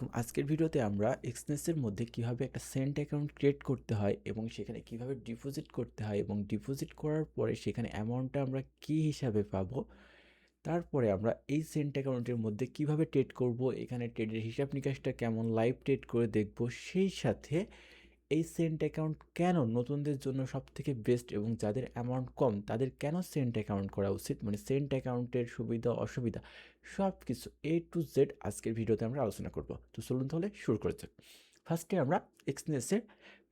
আলাইকুম আজকের ভিডিওতে আমরা এক্সনেসের মধ্যে কীভাবে একটা সেন্ট অ্যাকাউন্ট ক্রিয়েট করতে হয় এবং সেখানে কীভাবে ডিপোজিট করতে হয় এবং ডিপোজিট করার পরে সেখানে অ্যামাউন্টটা আমরা কি হিসাবে পাবো, তারপরে আমরা এই সেন্ট অ্যাকাউন্টের মধ্যে কীভাবে ট্রেড করব, এখানে ট্রেডের হিসাব নিকাশটা কেমন লাইভ ট্রেড করে দেখব, সেই সাথে এই সেন্ট অ্যাকাউন্ট কেন নতুনদের জন্য সব থেকে বেস্ট এবং যাদের অ্যামাউন্ট কম, তাদের কেন সেন্ট অ্যাকাউন্ট করা উচিত? মানে সেন্ট অ্যাকাউন্টের সুবিধা, অসুবিধা সব কিছু এ টু জেড আজকের ভিডিওতে আমরা আলোচনা করব। তো চলুন তাহলে শুরু করে যাক। ফার্স্টে আমরা এক্সনেসের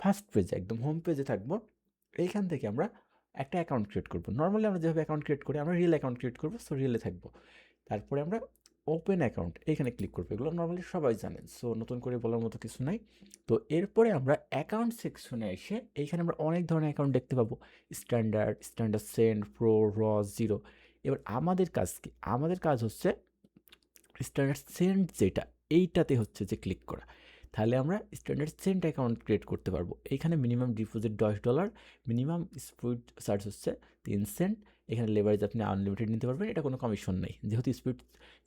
ফার্স্ট পেজে একদম হোম পেজে থাকব। এইখান থেকে আমরা একটা অ্যাকাউন্ট ক্রিয়েট করব। নর্মালি আমরা যেভাবে অ্যাকাউন্ট ক্রিয়েট করি, আমরা রিয়েল অ্যাকাউন্ট ক্রিয়েট করব সো রিয়েলে থাকব। তারপরে আমরা ওপেন অ্যাকাউন্ট এখানে ক্লিক করবে। এগুলো নর্মালি সবাই জানেন সো নতুন করে বলার মতো কিছু নাই। তো এরপরে আমরা অ্যাকাউন্ট সেকশনে এসে এইখানে আমরা অনেক ধরনের অ্যাকাউন্ট দেখতে পাবো। Standard standard cent pro raw zero এবার আমাদের কাজ কি? আমাদের কাজ হচ্ছে স্ট্যান্ডার্ড সেন্ট যেটা, এইটাতে হচ্ছে যে ক্লিক করা। তাহলে আমরা স্ট্যান্ডার্ড সেন্ট অ্যাকাউন্ট ক্রিয়েট করতে পারব। এখানে মিনিমাম ডিপোজিট দশ ডলার মিনিমাম স্পিড চার্জ হচ্ছে তিন সেন্ট এখানে লেবারেজ আপনি আনলিমিটেড নিতে পারবেন, এটা কোনো কমিশন নেই। যেহেতু স্পিড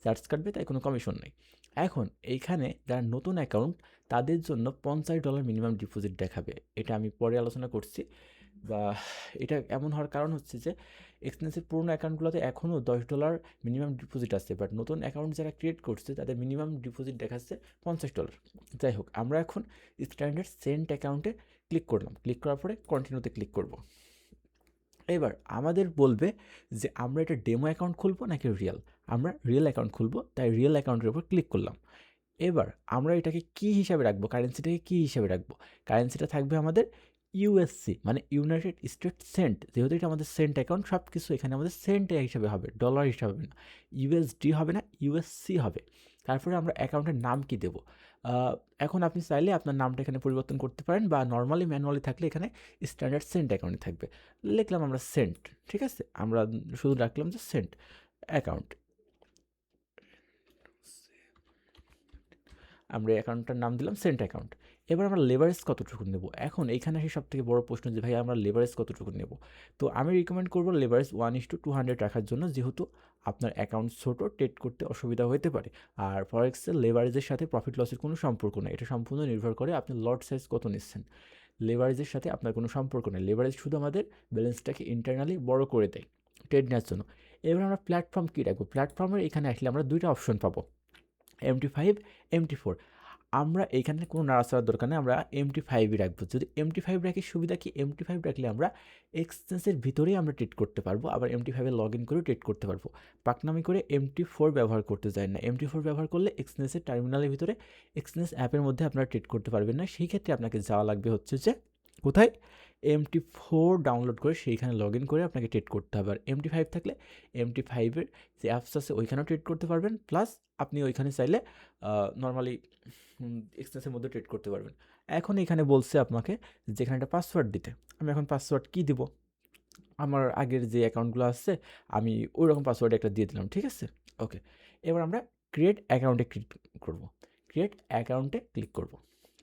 চার্জ কাটবে, তাই কোনো কমিশন নেই। এখন এইখানে যারা নতুন অ্যাকাউন্ট তাদের জন্য পঞ্চাশ ডলার মিনিমাম ডিপোজিট দেখাবে। এটা আমি পরে আলোচনা করছি। বা এটা এমন হওয়ার কারণ হচ্ছে যে এক্সপেন্সিভ পুরোনো অ্যাকাউন্টগুলোতে এখনও দশ ডলার মিনিমাম ডিপোজিট আছে বাট নতুন অ্যাকাউন্ট যারা ক্রিয়েট করছে, তাদের মিনিমাম ডিপোজিট দেখাচ্ছে পঞ্চাশ ডলার যাই হোক, আমরা এখন স্ট্যান্ডার্ড সেন্ট অ্যাকাউন্টে ক্লিক করলাম। ক্লিক করার পরে কন্টিনিউতে ক্লিক করব। এবার আমাদের বলবে যে, আমরা এটা ডেমো অ্যাকাউন্ট খুলবো নাকি রিয়েল আমরা রিয়েল অ্যাকাউন্ট খুলবো, তাই রিয়েল অ্যাকাউন্টের উপর ক্লিক করলাম। এবার আমরা এটাকে কী হিসাবে রাখব? কারেন্সিটাকে কী হিসাবে রাখব? কারেন্সিটা থাকবে আমাদের ইউএসসি মানে ইউনাইটেড স্টেট সেন্ট যেহেতু এটা আমাদের সেন্ট অ্যাকাউন্ট সব কিছু এখানে আমাদের সেন্ট হিসাবে হবে ডলার হিসাবে না ইউএসডি হবে না ইউএসসি হবে। তারপরে আমরা অ্যাকাউন্টের নাম কি দেবো? এখন আপনি চাইলে আপনার নামটা এখানে পরিবর্তন করতে পারেন বা নর্মালি ম্যানুয়ালি থাকলে এখানে স্ট্যান্ডার্ড সেন্ট অ্যাকাউন্টে থাকবে। লিখলাম আমরা সেন্ট ঠিক আছে? আমরা শুধু রাখলাম যে সেন্ট অ্যাকাউন্ট আমরা অ্যাকাউন্টটার নাম দিলাম সেন্ট অ্যাকাউন্ট এবার আমরা লেভারেজ কতটুকু নেব? এখন এইখানে আসি সব থেকে বড় প্রশ্ন যে, ভাই, আমরা লেবারেজ কতটুকু নেব? তো আমি রিকমেন্ড করব leverage one is to two hundred রাখার জন্য যেহেতু আপনার অ্যাকাউন্ট ছোটো ট্রেড করতে অসুবিধা হতে পারে। আর ফরেক্সের লেবারেজের সাথে প্রফিট লসের কোনো সম্পর্ক নেই। এটা সম্পূর্ণ নির্ভর করে আপনি লট সাইজ কত নিচ্ছেন। লেভারেজের সাথে আপনার কোনো সম্পর্ক নেই। লেভারেজ শুধু আমাদের ব্যালেন্সটাকে ইন্টারনালি বড় করে দেয় ট্রেড নেওয়ার জন্য। এবার আমরা প্ল্যাটফর্ম কী রাখব? প্ল্যাটফর্মের এখানে আসলে আমরা দুইটা অপশন পাবো। এমটি ফাইভ এমটি ফোর আমরা এখানে কোনো নাড়া নাড়াচাড়ার দরকার নেই, আমরা এমটি ফাইভই রাখব। যদি এম টি ফাইভ রাখি, সুবিধা কি? এমটি ফাইভ রাখলে আমরা এক্সচেঞ্জের ভিতরেই আমরা ট্রেড করতে পারব, আবার এমটি ফাইভে লগ ইন করেও ট্রেড করতে পারব। পাকনামি করে এমটি ফোর ব্যবহার করতে যায় না। এমটি ফোর ব্যবহার করলে এক্সচেঞ্জের টার্মিনালের ভিতরে এক্সচেঞ্জ অ্যাপের মধ্যে আপনারা ট্রেড করতে পারবেন না। সেই ক্ষেত্রে আপনাকে যাওয়া লাগবে হচ্ছে যে, কোথায়? এমটি ফোর ডাউনলোড করে সেইখানে লগ ইন করে আপনাকে ট্রেড করতে হবে। আর এমটি ফাইভ থাকলে এমটি ফাইভের যে অ্যাপস আছে ওইখানেও ট্রেড করতে পারবেন। প্লাস আপনি ওইখানে চাইলে নর্মালি এক্সচেঞ্জের মধ্যে ট্রেড করতে পারবেন। এখন এখানে বলছে আপনাকে যেখানে একটা পাসওয়ার্ড দিতে। আমি এখন পাসওয়ার্ড কী দিব? আমার আগের যে অ্যাকাউন্টগুলো আছে, আমি ওই রকম পাসওয়ার্ড একটা দিয়ে দিলাম, ঠিক আছে? ওকে এবার আমরা ক্রিয়েট অ্যাকাউন্টে ক্লিক করব। ক্রিয়েট অ্যাকাউন্টে ক্লিক করব।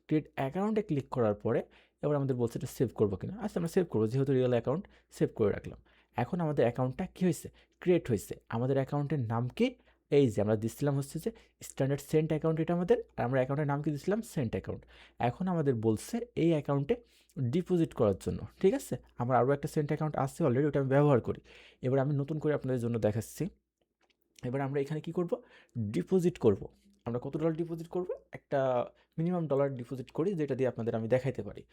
ক্রিয়েট অ্যাকাউন্টে ক্লিক করার পরে এবার আমাদের বলছে এটা সেভ করব কিনা। আচ্ছা আমরা সেভ করব, যেহেতু রিয়েল অ্যাকাউন্ট সেভ করে রাখলাম। এখন আমাদের অ্যাকাউন্টটা কী হয়েছে? ক্রিয়েট হয়েছে। আমাদের অ্যাকাউন্টের নাম কি? এই যে আমরা দিচ্ছিলাম হচ্ছে যে স্ট্যান্ডার্ড সেন্ট অ্যাকাউন্ট এটা আমাদের, আর আমরা অ্যাকাউন্টের নাম কি দিচ্ছিলাম সেন্ট অ্যাকাউন্ট এখন আমাদের বলছে এই অ্যাকাউন্টে ডিপোজিট করার জন্য, ঠিক আছে? আমার আরও একটা সেন্ট অ্যাকাউন্ট আছে অলরেডি ওটা আমি ব্যবহার করি। এবার আমি নতুন করে আপনাদের জন্য দেখাচ্ছি। এবার আমরা এখানে কি করব? ডিপোজিট করব। আমরা কত ডলার ডিপোজিট করব? একটা মিনিমাম ডলার ডিপোজিট করি, যেটা দিয়ে আপনাদের আমি দেখাইতে পারি।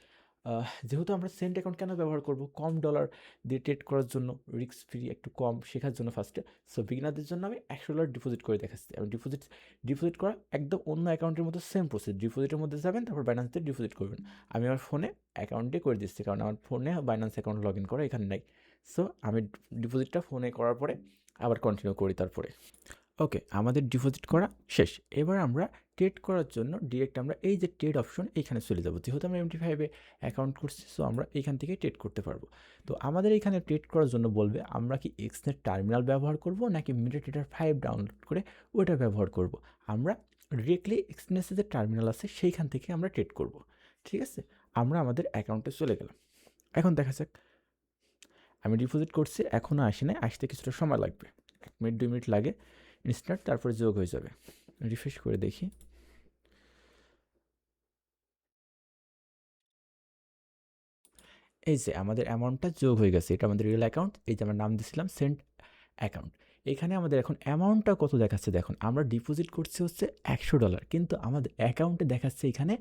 যেহেতু আমরা সেন্ট অ্যাকাউন্ট কেন ব্যবহার করব? কম ডলার দিয়ে ট্রেড করার জন্য রিস্ক ফ্রি একটু কম শেখার জন্য ফার্স্টে সো বিগিনারদের জন্য আমি একশো ডলার ডিপোজিট করে দেখাচ্ছি। আমি ডিপোজিট ডিপোজিট করা একদম অন্য অ্যাকাউন্টের মতো সেম প্রসেস ডিপোজিটের মধ্যে যাবেন, তারপর বাইন্যান্সে ডিপোজিট করবেন। আমি আমার ফোনে অ্যাকাউন্টে করে দিচ্ছি, কারণ আমার ফোনে বাইন্যান্স অ্যাকাউন্ট লগ ইন করা এখানে নাই। সো আমি ডিপোজিটটা ফোনে করার পরে আবার কন্টিনিউ করি তারপরে। ওকে আমাদের ডিপোজিট করা শেষ। এবার আমরা ট্রেড করার জন্য ডিরেক্ট আমরা এই যে ট্রেড অপশন এইখানে চলে যাব। যেহেতু আমরা এমটি ফাইভে অ্যাকাউন্ট করছি সো আমরা এখান থেকে ট্রেড করতে পারব। তো আমাদের এখানে ট্রেড করার জন্য বলবে, আমরা কি এক্সনেট টার্মিনাল ব্যবহার করব, নাকি মিডিটেটার ফাইভ ডাউনলোড করে ওটা ব্যবহার করব? আমরা ডিরেক্টলি এক্সনেসে যে টার্মিনাল আছে, সেইখান থেকে আমরা ট্রেড করব। ঠিক আছে? আমরা আমাদের অ্যাকাউন্টে চলে গেলাম। এখন দেখা যাক। আমি ডিপোজিট করছি এখনও আসি নাই, আসতে কিছুটা সময় লাগবে। এক মিনিট দুই মিনিট লাগে। ইনস্ট্যান্ট তারপরে যোগ হয়ে যাবে। রিফ্রেশ করে দেখি। এই যে আমাদের অ্যামাউন্টটা যোগ হয়ে গেছে, এটা আমাদের রিয়েল অ্যাকাউন্ট এই যে আমরা নাম দিয়েছিলাম সেন্ট অ্যাকাউন্ট এখানে আমাদের এখন অ্যামাউন্টটা কত দেখাচ্ছে দেখুন, আমরা ডিপোজিট করছি হচ্ছে একশো ডলার কিন্তু আমাদের অ্যাকাউন্টে দেখাচ্ছে এখানে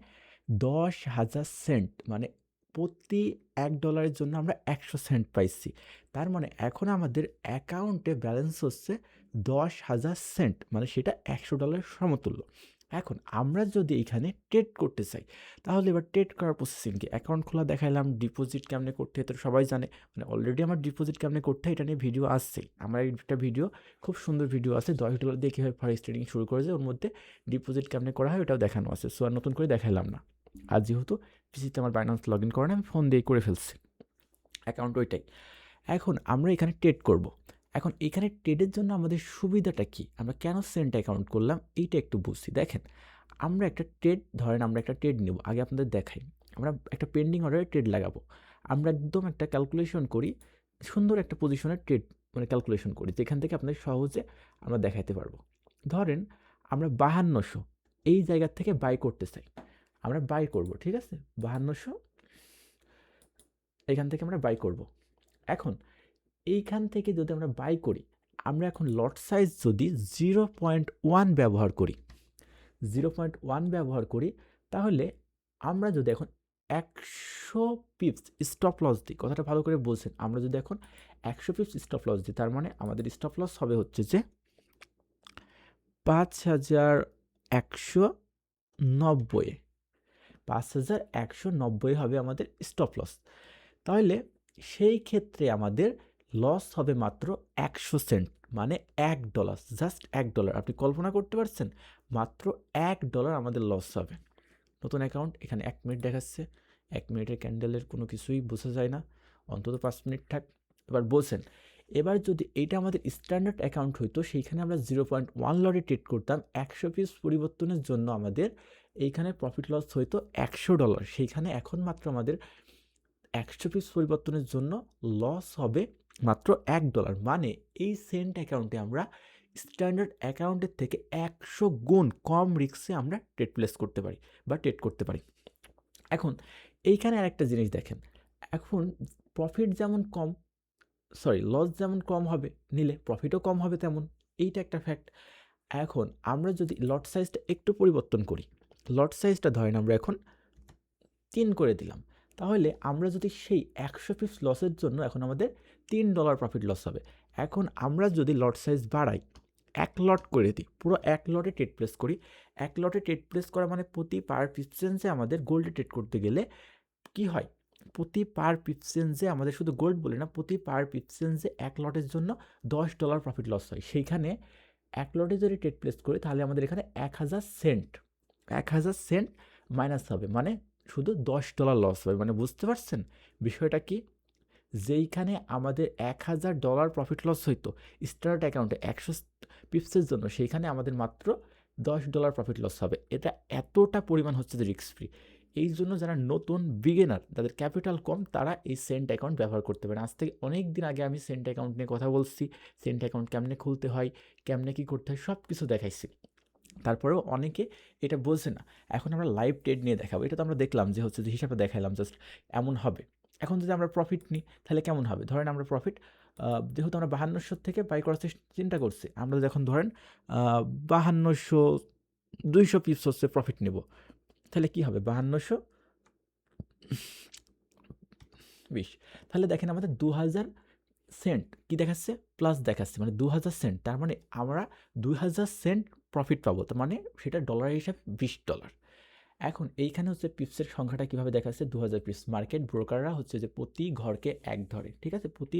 দশ হাজার সেন্ট মানে প্রতি এক ডলারের জন্য আমরা একশো সেন্ট পাইছি। তার মানে এখন আমাদের অ্যাকাউন্টে ব্যালেন্স হচ্ছে দশ হাজার সেন্ট মানে সেটা একশো ডলারের সমতুল্য। এখন আমরা যদি এখানে ট্রেড করতে চাই, তাহলে এবার ট্রেড করার প্রসেসিং কি অ্যাকাউন্ট খোলা দেখাইলাম ডিপোজিট কেমনে করতে তো সবাই জানে। মানে অলরেডি আমার ডিপোজিট কেমনে করতে এটা নিয়ে ভিডিও আসছেই আমার একটা ভিডিও খুব সুন্দর ভিডিও আছে, দশ ডলার দিয়ে কীভাবে ফার্স্ট ট্রেডিং শুরু করেছে ওর মধ্যে ডিপোজিট কেমনে করা হয়, ওটাও দেখানো আছে। সো আর নতুন করে দেখাইলাম না। আর যেহেতু পিসিতে আমার বাইন্যান্স লগ ইন করে না আমি ফোন দিয়ে করে ফেলছি। অ্যাকাউন্ট ওইটাই। এখন আমরা এখানে ট্রেড করব। এখন এখানে ট্রেডের জন্য আমাদের সুবিধাটা কি? আমরা কেন সেন্ট অ্যাকাউন্ট করলাম? এইটা একটু বুঝছি। দেখেন, আমরা একটা ট্রেড ধরেন আমরা একটা ট্রেড নেব, আগে আপনাদের দেখাই। আমরা একটা পেন্ডিং অর্ডারে ট্রেড লাগাবো। আমরা একদম একটা ক্যালকুলেশন করি, সুন্দর একটা পজিশনের ট্রেড মানে ক্যালকুলেশন করি, যেখান থেকে আপনাদের সহজে আমরা দেখাইতে পারব। ধরেন, আমরা বাহান্নশো, এই জায়গার থেকে বাই করতে চাই। আমরা বাই করব, ঠিক আছে? বাহান্নশো, এখান থেকে আমরা বাই করব। এখন এইখান থেকে যদি আমরা বাই করি, আমরা এখন লট সাইজ যদি জিরো পয়েন্ট ওয়ান ব্যবহার করি জিরো পয়েন্ট ওয়ান ব্যবহার করি, তাহলে আমরা যদি এখন একশো পিপস স্টপ লস দিই, কথাটা ভালো করে বলছেন, আমরা যদি এখন একশো পিপস স্টপ লস দিই, তার মানে আমাদের স্টপ লস হবে হচ্ছে যে পাঁচ হাজার একশো নব্বই, পাঁচ হাজার একশো নব্বই হবে আমাদের স্টপ লস তাহলে সেই ক্ষেত্রে আমাদের লস হবে মাত্র একশো সেন্ট মানে এক ডলার জাস্ট এক ডলার আপনি কল্পনা করতে পারছেন? মাত্র এক ডলার আমাদের লস হবে। নতুন অ্যাকাউন্ট এখানে এক মিনিট দেখাচ্ছে। এক মিনিটের ক্যান্ডেলের কোনো কিছুই বোঝা যায় না। অন্তত পাঁচ মিনিট থাক। এবার বলছেন, এবার যদি এইটা আমাদের স্ট্যান্ডার্ড অ্যাকাউন্ট হইতো, সেইখানে আমরা জিরো পয়েন্ট ওয়ান লটে ট্রেড করতাম। একশো পিস পরিবর্তনের জন্য আমাদের এইখানে প্রফিট লস হইতো একশো ডলার সেইখানে এখন মাত্র আমাদের একশো পিস পরিবর্তনের জন্য লস হবে মাত্র এক ডলার মানে এই সেন্ট অ্যাকাউন্টে আমরা স্ট্যান্ডার্ড অ্যাকাউন্টের থেকে একশো গুণ কম রিক্সে আমরা ট্রেড প্লেস করতে পারি বা ট্রেড করতে পারি। এখন এইখানে আরেকটা জিনিস দেখেন, এখন প্রফিট যেমন কম সরি লস যেমন কম হবে, নিলে প্রফিটও কম হবে তেমন, এইটা একটা ফ্যাক্ট এখন আমরা যদি লট সাইজটা একটু পরিবর্তন করি লট সাইজটা ধরেন আমরা এখন তিন করে দিলাম তাহলে আমরা যদি সেই একশো পিস লসের জন্য এখন আমাদের তিন ডলার প্রফিট লস হবে। এখন আমরা যদি লট সাইজ বাড়াই, এক লট করে দিই, পুরো এক লটে ট্রেড প্লেস করি, এক লটে ট্রেড প্লেস করা মানে প্রতি পার পিপসেন্সে আমাদের গোল্ডে ট্রেড করতে গেলে কি হয়? প্রতি পার পিপসেন্সে আমাদের শুধু গোল্ড বলি না, প্রতি পার পিপসেন্সে এক লটের জন্য দশ ডলার প্রফিট লস হয়। সেইখানে এক লটে যদি ট্রেড প্লেস করি তাহলে আমাদের এখানে এক হাজার সেন্ট এক হাজার সেন্ট মাইনাস হবে। মানে শুধু দশ ডলার লস হবে। মানে বুঝতে পারছেন? বিষয়টা কি? যেইখানে আমাদের এক হাজার ডলার প্রফিট লস হইতো স্টার্ট অ্যাকাউন্টে একশো পিপসের জন্য, সেইখানে আমাদের মাত্র দশ ডলার প্রফিট লস হবে। এটা এতটা পরিমাণ হচ্ছে যে রিস্ক ফ্রি এই জন্য যারা নতুন বিগেনার তাদের ক্যাপিটাল কম, তারা এই সেন্ট অ্যাকাউন্ট ব্যবহার করতে পারেন। আজ থেকে অনেক দিন আগে আমি সেন্ট অ্যাকাউন্ট নিয়ে কথা বলছি। সেন্ট অ্যাকাউন্ট কেমনে খুলতে হয়, কেমনে কী করতে হয় সব কিছু দেখাইছি। তারপরেও অনেকে এটা বোঝে না। এখন আমরা লাইভ ট্রেড নিয়ে দেখাবো। এটা তো আমরা দেখলাম যে হচ্ছে যে হিসাবে দেখাইলাম জাস্ট এমন হবে। এখন যদি আমরা প্রফিট নিই, তাহলে কেমন হবে? ধরেন আমরা প্রফিট যেহেতু আমরা বাহান্নশো থেকে বাই করার চিন্তা করছি, আমরা যখন ধরেন বাহান্নশো, দুইশো পিস হচ্ছে প্রফিট নেব, তাহলে কি হবে? বাহান্নশো বিশ। তাহলে দেখেন আমাদের দু হাজার সেন্ট কী দেখাচ্ছে? প্লাস দেখাচ্ছে মানে দু হাজার সেন্ট তার মানে আমরা দুই হাজার সেন্ট প্রফিট পাবো, তার মানে সেটা ডলার হিসাবে বিশ ডলার এখন এইখানে হচ্ছে পিপসের সংখ্যাটা কীভাবে দেখাচ্ছে? দু হাজার পিস মার্কেট ব্রোকাররা হচ্ছে যে প্রতি ঘরকে এক ধরে, ঠিক আছে? প্রতি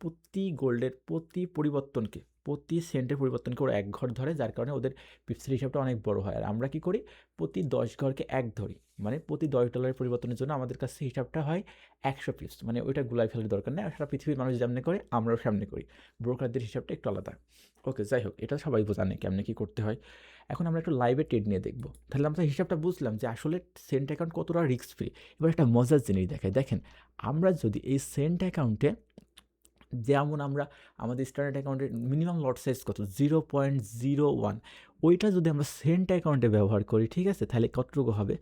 প্রতি গোল্ডের প্রতি পরিবর্তনকে প্রতি সেন্টের পরিবর্তনকে ওরা এক ঘর ধরে, যার কারণে ওদের পিপসের হিসাবটা অনেক বড় হয়। আর আমরা কি করি? প্রতি দশ ঘরকে এক ধরি। মানে প্রতি দশ ডলারের পরিবর্তনের জন্য আমাদের কাছে হিসাবটা হয় একশো পিপস মানে ওইটা গুলাই ফেলার দরকার নেই। সারা পৃথিবীর মানুষ যেমনি করে, আমরাও সামনে করি। ব্রোকারদের হিসাবটা একটু আলাদা। ওকে যাই হোক, এটা সবাই জানে কেমনে কী করতে হয়। এখন আমরা একটু লাইভে ট্রেড নিয়ে দেখব। তাহলে আমরা হিসাবটা বুঝলাম যে আসলে সেন্ট অ্যাকাউন্ট কতটা রিস্ক ফ্রি এবার একটা মজার জিনিস দেখায় দেখেন, আমরা যদি এই সেন্ট অ্যাকাউন্টে যেমন আমরা আমাদের স্ট্যান্ডার্ড অ্যাকাউন্টের মিনিমাম লট সাইজ কত? জিরো পয়েন্ট জিরো ওয়ান ওইটা যদি আমরা সেন্ট অ্যাকাউন্টে ব্যবহার করি, ঠিক আছে? তাহলে কতটুকু হবে?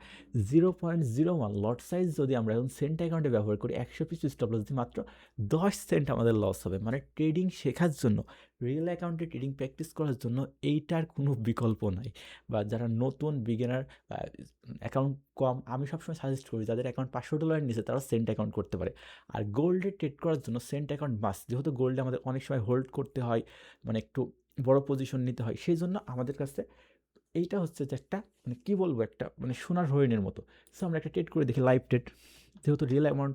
Zero point zero one lot size যদি আমরা এখন সেন্ট অ্যাকাউন্টে ব্যবহার করি, একশো পিস স্টপ লস মাত্র দশ সেন্ট আমাদের লস হবে। মানে ট্রেডিং শেখার জন্য রিয়েল অ্যাকাউন্টে ট্রেডিং প্র্যাকটিস করার জন্য এইটার কোনো বিকল্প নাই। বা যারা নতুন বিগিনার অ্যাকাউন্ট কম, আমি সবসময় সাজেস্ট করি যাদের অ্যাকাউন্ট পাঁচশো ডলারের নিচে তারা সেন্ট অ্যাকাউন্ট করতে পারে। আর গোল্ডে ট্রেড করার জন্য সেন্ট অ্যাকাউন্ট মাস্ট যেহেতু গোল্ডে আমাদের অনেক সময় হোল্ড করতে হয় মানে একটু বড় পজিশন নিতে হয়। সেই জন্য আমাদের কাছে এইটা হচ্ছে যে একটা মানে কী বলব একটা মানে সোনার হরিণের মতো। সো আমরা একটা টেট করে দেখি লাইভ টেট যেহেতু রিয়েল অ্যামাউন্ট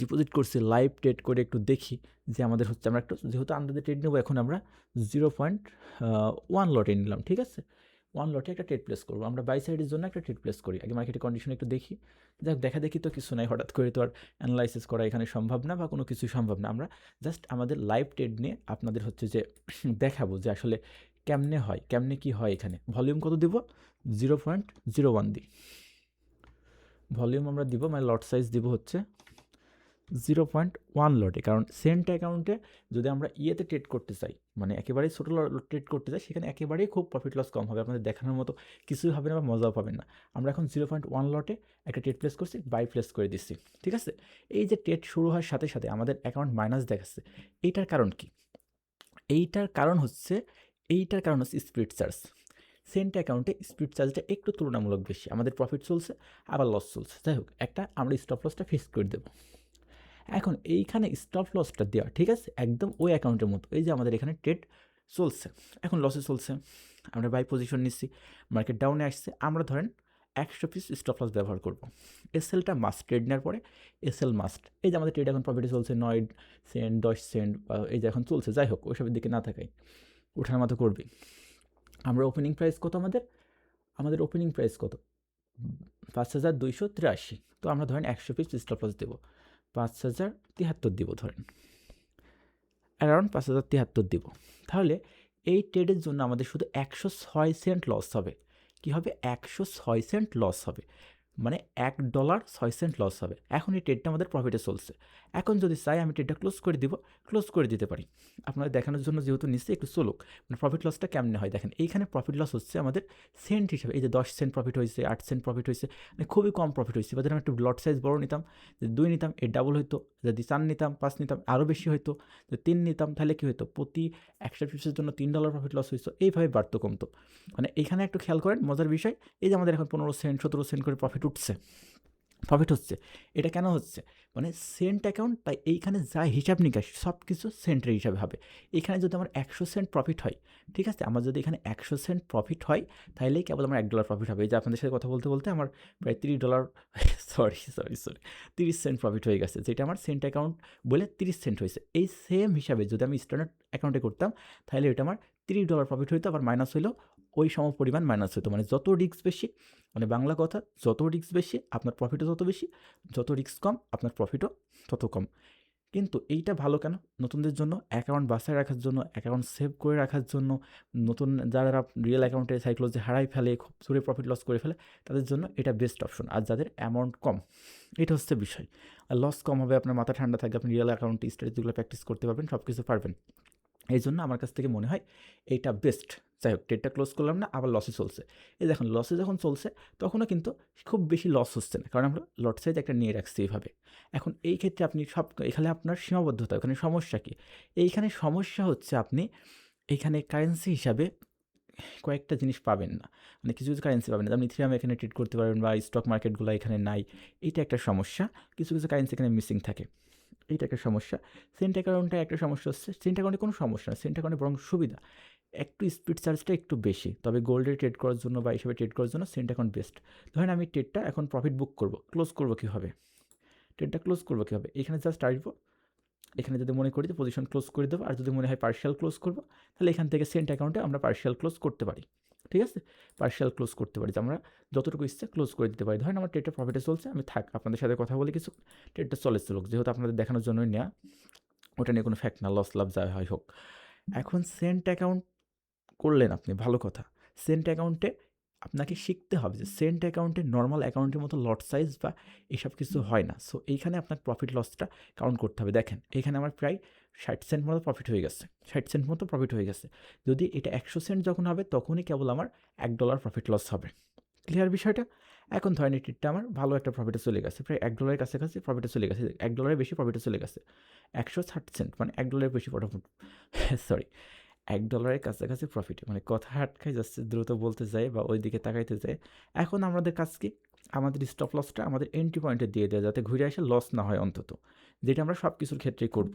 ডিপোজিট করছি লাইভ টেট করে একটু দেখি যে আমাদের হচ্ছে, আমরা একটু যেহেতু আন্দাজে ট্রেড নেব, এখন আমরা জিরো পয়েন্ট ওয়ান লটে নিলাম, ঠিক আছে? ওয়ান লটে একটা ট্রেড প্লেস করব। আমরা বাই সাইডের জন্য একটা ট্রেড প্লেস করি। আগে মার্কেটের কন্ডিশন একটু দেখি। যাক, দেখা দেখি তো কিছু নাই। হঠাৎ করে তো আর অ্যানালাইসিস করা এখানে সম্ভব না বা কোনো কিছু সম্ভব না। আমরা জাস্ট আমাদের লাইভ ট্রেড নিয়ে আপনাদের হচ্ছে যে দেখাবো যে আসলে কেমনে হয়, কেমনে কি হয় এখানে। ভলিউম কত দিব? জিরো পয়েন্ট জিরো ওয়ান দিই ভলিউম আমরা দিব মানে লট সাইজ দিব হচ্ছে জিরো পয়েন্ট ওয়ান লটে কারণ সেন্ট অ্যাকাউন্টে যদি আমরা ইয়েতে ট্রেড করতে চাই মানে একেবারেই ছোটো ট্রেড করতে চাই, সেখানে একেবারেই খুব প্রফিট লস কম হবে, আপনাদের দেখানোর মতো কিছুই হবে না বা মজাও পাবেন না। আমরা এখন জিরো পয়েন্ট ওয়ান লটে একটা ট্রেড প্লেস করছি বাই প্লেস করে দিচ্ছি, ঠিক আছে? এই যে ট্রেড শুরু হওয়ার সাথে সাথে আমাদের অ্যাকাউন্ট মাইনাস দেখাচ্ছে, এইটার কারণ কি? এইটার কারণ হচ্ছে, এইটার কারণ হচ্ছে স্পিড চার্জ সেন্ট অ্যাকাউন্টে স্পিড চার্জটা একটু তুলনামূলক বেশি, আমাদের প্রফিট চলছে, আবার লস চলছে। যাই হোক, একটা আমরা স্টপ লসটা ফিক্স করে দেবো। এখন এইখানে স্টপ লসটা দেওয়া, ঠিক আছে? একদম ওই অ্যাকাউন্টের মতো। এই যে আমাদের এখানে ট্রেড চলছে, এখন লসে চলছে। আমরা বাই পজিশন নিচ্ছি মার্কেট ডাউনে আসছে। আমরা ধরেন একশো পিস স্টপ লস ব্যবহার করব। এসএলটা মাস্ট ট্রেড নেওয়ার পরে এসএল মাস্ট এই যে আমাদের ট্রেড এখন প্রফিটে চলছে, নয় সেন্ট দশ সেন্ট বা এই যে এখন চলছে, যাই হোক, ওইসবের দিকে না থাকাই ওঠার মতো করবে। আমরা ওপেনিং প্রাইস কত আমাদের? আমাদের ওপেনিং প্রাইস কত? পাঁচ হাজার দুইশো তিরাশি। তো আমরা ধরেন একশো পিস স্টপ লস দেবো। পাঁচ হাজার তিয়াত্তর দিব ধরেন। অ্যারাউন্ড পাঁচ হাজার তিয়াত্তর দিব। তাহলে এই ট্রেডের জন্য আমাদের শুধু একশো ছয় সেন্ট লস হবে। কী হবে? একশো ছয় সেন্ট লস হবে। মানে এক ডলার ছয় সেন্ট লস হবে। এখন এই ট্রেডটা আমাদের প্রফিটে চলছে। এখন যদি চাই আমি ট্রেডটা ক্লোজ করে দিব ক্লোজ করে দিতে পারি। আপনাদের দেখানোর জন্য যেহেতু নিশ্চয়ই একটু চলুক মানে প্রফিট লসটা কেমনে হয় দেখেন, এইখানে প্রফিট লস হচ্ছে আমাদের সেন্ট হিসাবে, এই যে দশ সেন্ট প্রফিট হয়েছে, আট সেন্ট প্রফিট হয়েছে মানে খুবই কম প্রফিট হয়েছে। বা আমি একটু লট সাইজ বড় নিতাম যে দুই নিতাম এর ডাবল হইতো, যদি চার নিতাম, পাঁচ নিতাম আরও বেশি হইতো, যদি তিন নিতাম, তাহলে কী হতো প্রতি একশো পিসের জন্য তিন ডলার প্রফিট লস হয়েছে এইভাবে বাড়তো কমতো। মানে এখানে একটু খেয়াল করেন, মজার বিষয়, এই যে আমাদের এখন পনেরো সেন্ট সতেরো সেন্ট করে প্রফিট উঠছে প্রফিট হচ্ছে। এটা কেন হচ্ছে? মানে সেন্ট অ্যাকাউন্ট তাই এইখানে যা হিসাব নিকাশ সব কিছু সেন্টের হিসাবে হবে। এখানে যদি আমার একশো সেন্ট প্রফিট হয়, ঠিক আছে? আমার যদি এখানে একশো সেন্ট প্রফিট হয় তাহলেই কেবল আমার এক ডলার প্রফিট হবে। এই যে আপনাদের সাথে কথা বলতে বলতে আমার প্রায় তিরিশ ডলার সরি সরি সরি তিরিশ সেন্ট প্রফিট হয়ে গেছে। যেটা আমার সেন্ট অ্যাকাউন্ট বলে তিরিশ সেন্ট হয়েছে। এই সেম হিসাবে যদি আমি স্ট্যান্ডার্ড অ্যাকাউন্টে করতাম তাহলে এটা আমার তিরিশ ডলার প্রফিট হইতো, আবার মাইনাস হইলেও ওই সম পরিমাণ মাইনাস হতো মানে যত রিস্ক বেশি মানে বাংলা কথা, যত রিস্ক বেশি, আপনার প্রফিটও তত বেশি, যত রিস্ক কম, আপনার প্রফিটও তত কম। কিন্তু এইটা ভালো কেন? নতুনদের জন্য অ্যাকাউন্ট বাসায় রাখার জন্য অ্যাকাউন্ট সেভ করে রাখার জন্য, নতুন যারা রিয়েল অ্যাকাউন্টে সাইক্লোজে হারাই ফেলে, খুব জোরে প্রফিট লস করে ফেলে, তাদের জন্য এটা বেস্ট অপশন আর যাদের অ্যামাউন্ট কম, এটা হচ্ছে বিষয়। আর লস কম হবে, আপনার মাথা ঠান্ডা থাকবে, আপনি রিয়েল অ্যাকাউন্টে স্ট্র্যাটেজিগুলো প্র্যাকটিস করতে পারবেন সব কিছু পারবেন। এই জন্য আমার কাছ থেকে মনে হয় এইটা বেস্ট যাই হোক ট্রেডটা ক্লোজ করলাম না, আবার লসে চলছে। এই দেখুন লসে যখন চলছে, তখনও কিন্তু খুব বেশি লস হচ্ছে না। কারণ আমরা লট সাইজ একটা নিয়ে রাখছি এইভাবে। এখন এই ক্ষেত্রে আপনি সব, এখানে আপনার সীমাবদ্ধতা ওখানে সমস্যা কী? এইখানে সমস্যা হচ্ছে আপনি এইখানে কারেন্সি হিসাবে কয়েকটা জিনিস পাবেন না। মানে কিছু কিছু কারেন্সি পাবেন না। আপনি ইথিরিয়াম এখানে ট্রিট করতে পারবেন বা স্টক মার্কেটগুলো এখানে নাই। এইটা একটা সমস্যা। কিছু কিছু কারেন্সি এখানে মিসিং থাকে। এইটা একটা সমস্যা। সেন্ট অ্যাকাউন্টে একটা সমস্যা হচ্ছে সেন্ট অ্যাকাউন্টে কোনো সমস্যা না সেন্ট অ্যাকাউন্টে বরং সুবিধা। একটু স্পিড চার্জটা একটু বেশি, তবে গোল্ডে ট্রেড করার জন্য বা হিসেবে ট্রেড করার জন্য সেন্ট অ্যাকাউন্ট বেস্ট ধরেন আমি ট্রেডটা এখন প্রফিট বুক করব ক্লোজ করব কীভাবে? ট্রেডটা ক্লোজ করব কীভাবে? এখানে জাস্ট আসব, এখানে যদি মনে করি যে পজিশন ক্লোজ করে দেবো, আর যদি মনে হয় পার্শিয়াল ক্লোজ করব, তাহলে এখান থেকে সেন্ট অ্যাকাউন্টে আমরা পার্শিয়াল ক্লোজ করতে পারি। ঠিক আছে? পার্শিয়াল ক্লোজ করতে পারি। যে আমরা যতটুকু ইচ্ছে ক্লোজ করে দিতে পারি। ধরেন আমার ট্রেডটা প্রফিটে চলছে, আমি থাক, আপনাদের সাথে কথা বলি কিছু। ট্রেডটা চলে চলুক, যেহেতু আপনাদের দেখানোর জন্যই নেওয়া ওটা নিয়ে কোনো ফ্যাক্ট না লস লাভ, যা হয় হোক। এখন সেন্ট অ্যাকাউন্ট করলেন আপনি, ভালো কথা। সেন্ট অ্যাকাউন্টে আপনাকে শিখতে হবে যে সেন্ট অ্যাকাউন্টে নর্মাল অ্যাকাউন্টের মতো লট সাইজ বা এসব কিছু হয় না। সো এইখানে আপনার প্রফিট লসটা কাউন্ট করতে হবে। দেখেন এখানে আমার প্রায় ষাট সেন্ট মতো প্রফিট হয়ে গেছে। ষাট সেন্ট মতো প্রফিট হয়ে গেছে। যদি এটা একশো সেন্ট যখন হবে, তখনই কেবল আমার এক ডলার প্রফিট লস হবে। ক্লিয়ার বিষয়টা? এখন ধরেন এই ট্রেডটা আমার ভালো একটা প্রফিটে চলে গেছে। প্রায় এক ডলারের কাছাকাছি প্রফিটে চলে গেছে। এক ডলারের বেশি প্রফিটে চলে গেছে। একশো ষাট সেন্ট মানে এক ডলারের বেশি প্রফিট সরি এক ডলারের কাছাকাছি প্রফিট মানে কথা আটকায় যাচ্ছে, দ্রুত বলতে যায় বা ওই দিকে তাকাইতে যায় এখন আমাদের কাজ কি? আমাদের স্টপ লসটা আমাদের এন্ট্রি পয়েন্টে দিয়ে দেওয়া যাতে ঘুরে আসে লস না হয় অন্তত। যেটা আমরা সব কিছুর ক্ষেত্রেই করব।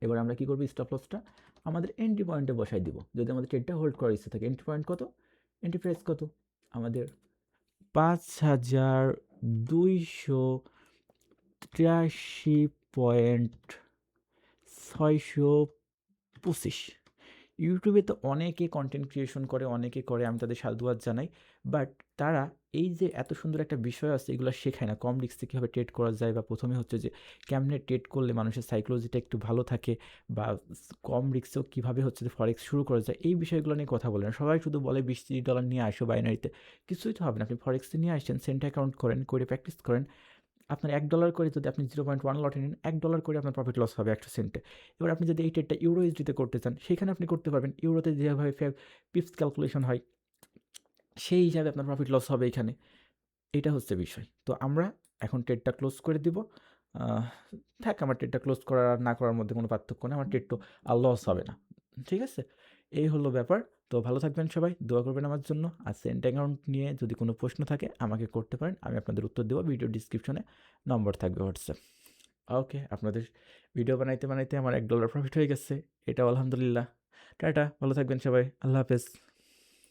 এবার আমরা কী করব স্টপ লসটা আমাদের এন্ট্রি পয়েন্টে বসাই দিব। যদি আমাদের ট্রেডটা হোল্ড করার ইচ্ছে থাকে এন্ট্রি পয়েন্ট কত? এন্ট্রি প্রাইস কত? আমাদের পাঁচ হাজার দুইশো তিরাশি পয়েন্ট ছয়শো পঁচিশ। ইউটিউবে তো অনেকে কন্টেন্ট ক্রিয়েশন করে, অনেকে করে, আমি তাদের সাধুবাদ জানাই। বাট তারা এই যে এত সুন্দর একটা বিষয় আছে, এগুলো শেখায় না। কম রিস্কে কীভাবে ট্রেড করা যায় বা প্রথমে হচ্ছে যে কেমনে ট্রেড করলে মানুষের সাইকোলজিটা একটু ভালো থাকে বা কম রিক্সেও কীভাবে হচ্ছে যে ফরেক্স শুরু করা যায়, এই বিষয়গুলো নিয়ে কথা বলে না। সবাই শুধু বলে বিশ তিরিশ ডলার নিয়ে আসো বাইনারিতে কিছুই তো হবে না। আপনি ফরেক্সে নিয়ে আসছেন সেন্ট অ্যাকাউন্ট করেন, করে প্র্যাকটিস করেন। আপনার এক ডলার করে যদি আপনি জিরো পয়েন্ট ওয়ান লটে নেন, এক ডলার করে আপনার প্রফিট লস হবে একশো সেন্টে এবার আপনি যদি এই ট্রেডটা ইউরো ইউএসডিতে করতে চান, সেখানে আপনি করতে পারবেন ইউরোতে যেভাবে পিপস ক্যালকুলেশন হয়, সেই হিসাবে আপনার প্রফিট লস হবে এখানে। এটা হচ্ছে বিষয়। তো আমরা এখন ট্রেডটা ক্লোজ করে দিব। থাক, আমার ট্রেডটা ক্লোজ করার আর না করার মধ্যে কোনো পার্থক্য নেই, আমার ট্রেড তো আর লস হবে না। ঠিক আছে? এই হলো ব্যাপার। তো ভালো থাকবেন সবাই, দোয়া করবেন আমার জন্য। আর সেন্ট অ্যাকাউন্ট নিয়ে যদি কোনো প্রশ্ন থাকে, আমাকে করতে পারেন। আমি আপনাদের উত্তর দেবো, ভিডিও ডিসক্রিপশনে নম্বর থাকবে হোয়াটসঅ্যাপ। ওকে, আপনাদের ভিডিও বানাইতে বানাইতে আমার এক ডলার প্রফিট হয়ে গেছে। এটাও আলহামদুলিল্লাহ। টাটা, ভালো থাকবেন সবাই। আল্লাহ হাফেজ।